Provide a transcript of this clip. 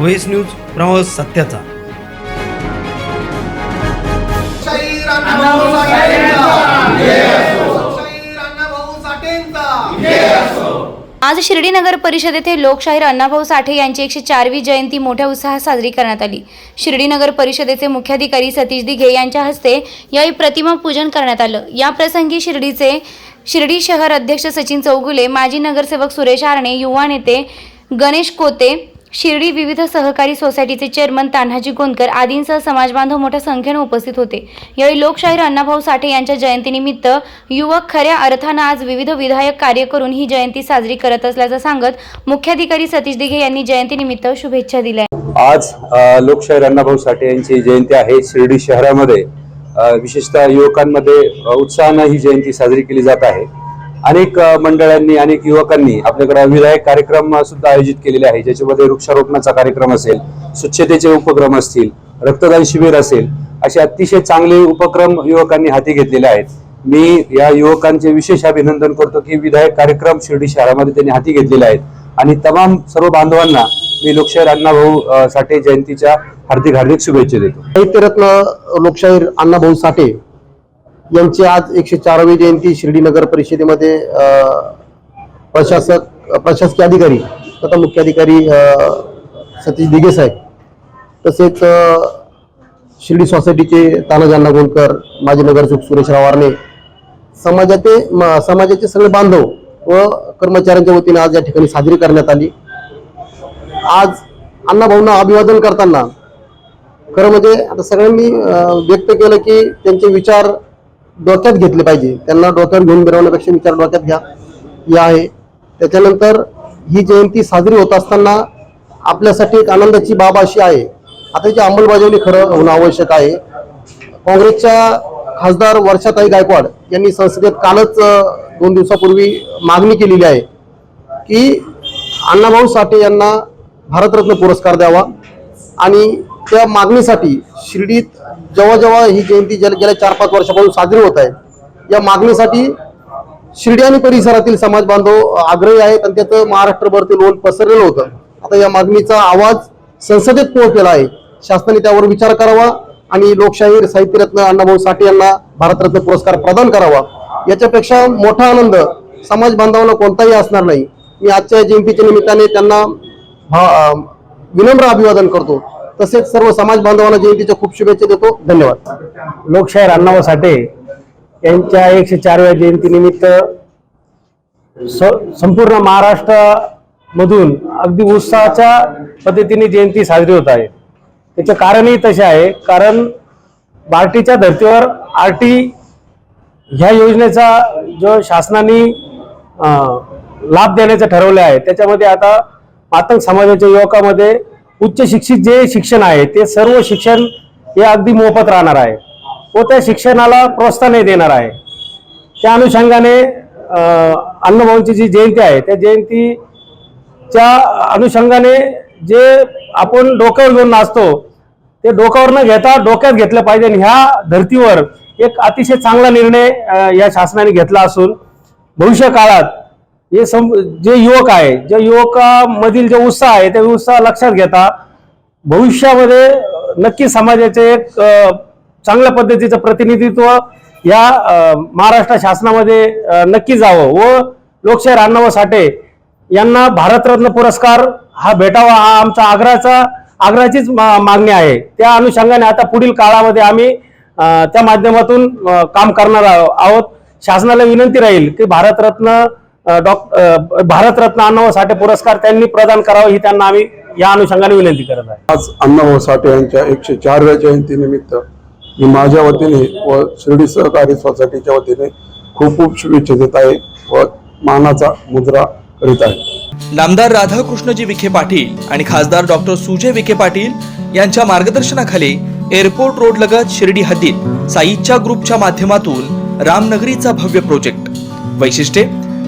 Voice news प्रवास सत्याचा. आज शिर्डी नगर परिषद येथे लोकशाहीर अण्णाभाऊ साठे यांची एकशे चारवी जयंती मोठ्या उत्साहात साजरी करण्यात आली. शिर्डी नगर परिषदेचे मुख्याधिकारी सतीश दिघे यांच्या हस्ते यावेळी प्रतिमा पूजन करण्यात आलं. या प्रसंगी शिर्डीचे शिर्डी शहर अध्यक्ष सचिन चौगुले माजी नगरसेवक सुरेश आरणे युवा नेते गणेश कोते शिर्डी विविध सहकारी सोसायटीचे चेअरमन तान्हाजी गोंदकर आदींसह समाजबांधव मोठ्या संख्येने उपस्थित होते. यावेळी लोकशाहीर अण्णाभाऊ साठे यांच्या जयंतीनिमित्त युवक खऱ्या अर्थानं आज विविध विधायक कार्य करून ही जयंती साजरी करत असल्याचं सांगत मुख्याधिकारी सतीश दिघे यांनी जयंतीनिमित्त शुभेच्छा दिल्या. आज लोकशाहीर अण्णाभाऊ साठे यांची जयंती आहे शिर्डी शहरामध्ये. विशेषतः युवकांमध्ये उत्साहानं ही जयंती साजरी केली जात आहे. अनेक मंडळांनी अनेक युवकांनी आपल्याकडे विधायक कार्यक्रम सुद्धा आयोजित केलेले आहे ज्याच्यामध्ये वृक्षारोपणाचा कार्यक्रम असेल स्वच्छतेचे उपक्रम असतील रक्तदान शिबिर असेल असे अतिशय चांगले उपक्रम युवकांनी हाती घेतलेले आहेत. मी या युवकांचे विशेष अभिनंदन करतो की विधायक कार्यक्रम शिर्डी शहरामध्ये त्यांनी हाती घेतलेले आहेत. आणि तमाम सर्व बांधवांना मी लोकशाहीर अण्णाभाऊ साठे जयंतीच्या हार्दिक हार्दिक शुभेच्छा देतो. साहित्यरत्न लोकशाहीर अण्णाभाऊ साठे यांची आज एकशे चारावी जयंती शिर्डी नगर परिषदेमध्ये प्रशासक प्रशासकीय अधिकारी तथा मुख्याधिकारी सतीश दिघे साहेब तसेच शिर्डी सोसायटीचे तानाजी अण्णा माजी नगरसेवक सुरेश रावारणे समाजाचे म- समाजाचे सगळे बांधव व कर्मचाऱ्यांच्या वतीने आज या ठिकाणी साजरी करण्यात आली. आज अण्णाभाऊंना अभिवादन करताना खरं म्हणजे आता सगळ्यांनी व्यक्त केलं की त्यांचे विचार डोक्यात घेतले पाहिजे. त्यांना डोक्यावर घेऊन मिरवण्यापेक्षा विचार डोक्यात घ्या. हे आहे. त्याच्यानंतर ही जयंती साजरी होत असताना आपल्यासाठी एक आनंदाची बाब अशी आहे. आता याची अंमलबजावणी खरं होणं आवश्यक आहे. काँग्रेसच्या खासदार वर्षाताई गायकवाड यांनी संसदेत कालच दोन दिवसापूर्वी मागणी केलेली आहे की अण्णाभाऊ साठे यांना भारतरत्न पुरस्कार द्यावा आणि त्या मागणीसाठी शिर्डीत जेव्हा जेव्हा ही जयंती गेल्या गेल्या चार पाच वर्षापासून साजरी होत आहे. या मागणीसाठी शिर्डी आणि परिसरातील समाज बांधव आग्रही आहेत आणि त्याचं महाराष्ट्रभर ते लोन पसरलेलं होतं. आता या मागणीचा आवाज संसदेत पोहोचलेला आहे. शासनाने त्यावर विचार करावा आणि लोकशाहीर साहित्यरत्न अण्णाभाऊ साठे यांना भारतरत्न पुरस्कार प्रदान करावा. याच्यापेक्षा मोठा आनंद समाज बांधवांना कोणताही असणार नाही. मी आजच्या जयंतीच्या निमित्ताने त्यांना विनम्र अभिवादन करतो. तसेच सर्व समाज बांधवांना जयंतीच्या खूप शुभेच्छा देतो. धन्यवाद. लोकशाहीर अण्णाभाऊ साठे यांच्या एकशे चारव्या जयंतीनिमित्त स- संपूर्ण महाराष्ट्रामधून अगदी उत्साहाच्या पद्धतीने जयंती साजरी होत आहे. त्याचं कारणही तसे आहे. कारण बार्टीच्या धर्तीवर आर टी ह्या योजनेचा जो शासनाने लाभ देण्याचं ठरवलं आहे त्याच्यामध्ये आता मातंग समाजाच्या युवकामध्ये उच्च शिक्षित जे शिक्षण आहे ते सर्व शिक्षण हे अगदी मोफत राहणार आहे. व त्या शिक्षणाला प्रोत्साहनही देणार आहे. त्या अनुषंगाने अं, अण्णाभाऊंची जी जयंती आहे त्या जयंतीच्या अनुषंगाने जे आपण डोक्यावर घेऊन नाचतो ते डोक्यावर न घेता डोक्यात घेतलं पाहिजे आणि ह्या धर्तीवर एक अतिशय चांगला निर्णय या शासनाने घेतला असून भविष्य काळात हे सम जे युवक आहे ज्या युवकामधील जे उत्साह आहे त्या उत्साह लक्षात घेता भविष्यामध्ये नक्की समाजाचे एक चांगल्या पद्धतीचं प्रतिनिधित्व या महाराष्ट्र शासनामध्ये नक्की जावं. व लोकशाहीर अण्णाभाऊ साठे यांना भारतरत्न पुरस्कार हा भेटावा हा आमचा आग्रहाचा आग्रहाचीच मा- मागणी आहे. त्या अनुषंगाने आता पुढील काळामध्ये आम्ही त्या माध्यमातून काम करणार आहोत. शासनाला विनंती राहील की भारतरत्न अं, डॉक अं, भारतरत्न अण्णाभाऊ साठे पुरस्कार त्यांनी प्रदान करावा ही त्यांना आम्ही या अनुषंगाने विनंती करत आहे. आज अण्णाभाऊ साठे यांच्या एकशे चारव्या जयंतीनिमित्त मी माझ्या वतीने व शिर्डी सहकारी सोसायटीच्या वतीने खूप खूप शुभेच्छा देत आहे व मानाचा मुद्रा करीत आहे. नामदार राधाकृष्णजी विखे पाटील आणि खासदार डॉक्टर सुजय विखे पाटील यांच्या मार्गदर्शनाखाली एअरपोर्ट रोड लगत शिर्डी हद्दीत साईच्या ग्रुपच्या माध्यमातून रामनगरीचा भव्य प्रोजेक्ट. वैशिष्ट्ये